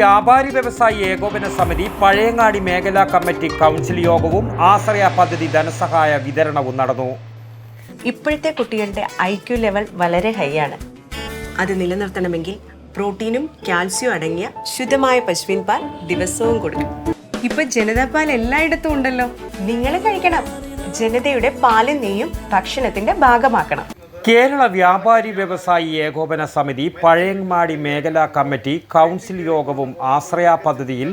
വ്യാപാരി വ്യവസായി ഏകോപന സമിതി പഴയങ്ങാടി മേഖലാ കമ്മിറ്റി കൗൺസിൽ യോഗവും ആശ്രയ പദ്ധതി ധനസഹായ വിതരണവും നടന്നു. ഇപ്പോഴത്തെ കുട്ടികളുടെ ഐ ക്യു ലെവൽ വളരെ ഹൈ ആണ്. അത് നിലനിർത്തണമെങ്കിൽ പ്രോട്ടീനും കാൽസ്യവും അടങ്ങിയ ശുദ്ധമായ പശുവിൻ പാൽ ദിവസവും കൊടുക്കും ഇപ്പൊ ജനതാ പാൽ എല്ലായിടത്തും ഉണ്ടല്ലോ. നിങ്ങൾ കഴിക്കണം. ജനതയുടെ പാലും നെയ്യും ഭക്ഷണത്തിന്റെ ഭാഗമാക്കണം. കേരള വ്യാപാരി വ്യവസായി ഏകോപന സമിതി പഴയങ്ങാടി മേഖലാ കമ്മിറ്റി കൗൺസിൽ യോഗവും ആശ്രയ പദ്ധതിയിൽ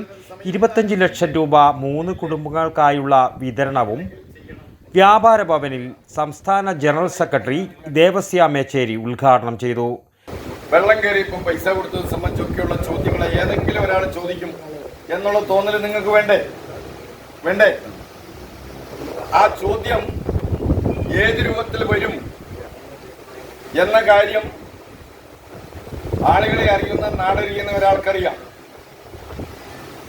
ഇരുപത്തഞ്ച് ലക്ഷം രൂപ മൂന്ന് കുടുംബങ്ങൾക്കായുള്ള വിതരണവും വ്യാപാര ഭവനിൽ സംസ്ഥാന ജനറൽ സെക്രട്ടറി ദേവസ്യ മേച്ചേരി ഉദ്ഘാടനം ചെയ്തു. വെള്ളം കയറി ഇപ്പം പൈസ കൊടുത്തത് സംബന്ധിച്ചൊക്കെയുള്ള ചോദ്യങ്ങൾ ഏതെങ്കിലും ഒരാൾ ചോദിക്കും എന്നുള്ള തോന്നൽ നിങ്ങൾക്ക് വേണ്ടേ? വേണ്ടേ? ആ ചോദ്യം ഏത് രൂപത്തിൽ വരും? എന്ന കാര്യം ആളുകളെ അറിയുന്ന നാടറിയുന്ന ഒരാൾക്കറിയാം.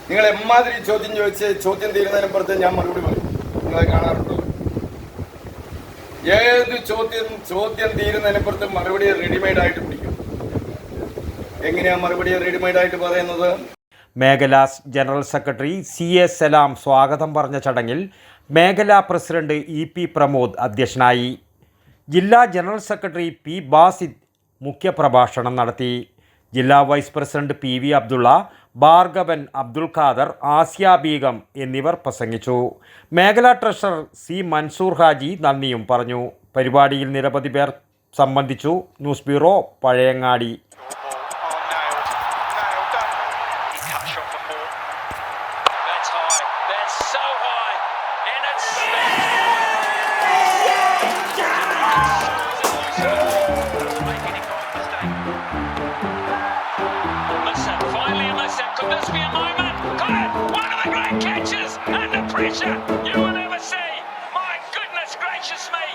നിങ്ങൾ എമ്മാതിരി ചോദ്യം ചോദിച്ച് ചോദ്യം തീരുന്നതിനപ്പുറത്ത് ഞാൻ മറുപടി പറയും. നിങ്ങളെ കാണാറുണ്ടോ? ഏത് ചോദ്യം ചോദ്യം തീരുന്നതിനപ്പുറത്ത് മറുപടി റെഡിമെയ്ഡ് ആയിട്ട് പിടിക്കും. എങ്ങനെയാണ് മറുപടി റെഡിമെയ്ഡ് ആയിട്ട് പറയുന്നത്? മേഖലാ general secretary C A Salam സ്വാഗതം പറഞ്ഞ ചടങ്ങിൽ മേഖലാ പ്രസിഡന്റ് ഇ പി പ്രമോദ് അധ്യക്ഷനായി. ജില്ലാ ജനറൽ സെക്രട്ടറി പി ബാസിദ് മുഖ്യപ്രഭാഷണം നടത്തി. ജില്ലാ vice president P V Abdulla Bhargavan Abdul Khader Asiya Begum എന്നിവർ പ്രസംഗിച്ചു. മേഖലാ ട്രഷറർ സി മൻസൂർ ഹാജി നന്ദിയും പറഞ്ഞു. പരിപാടിയിൽ നിരവധി പേർ സംബന്ധിച്ചു. News bureau Pazhayangadi. Under! You will never see! My goodness gracious me!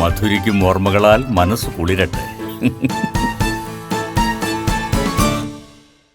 മധുരിക്കും ഓർമ്മകളാൽ മനസ്സ് കുളിരട്ടെ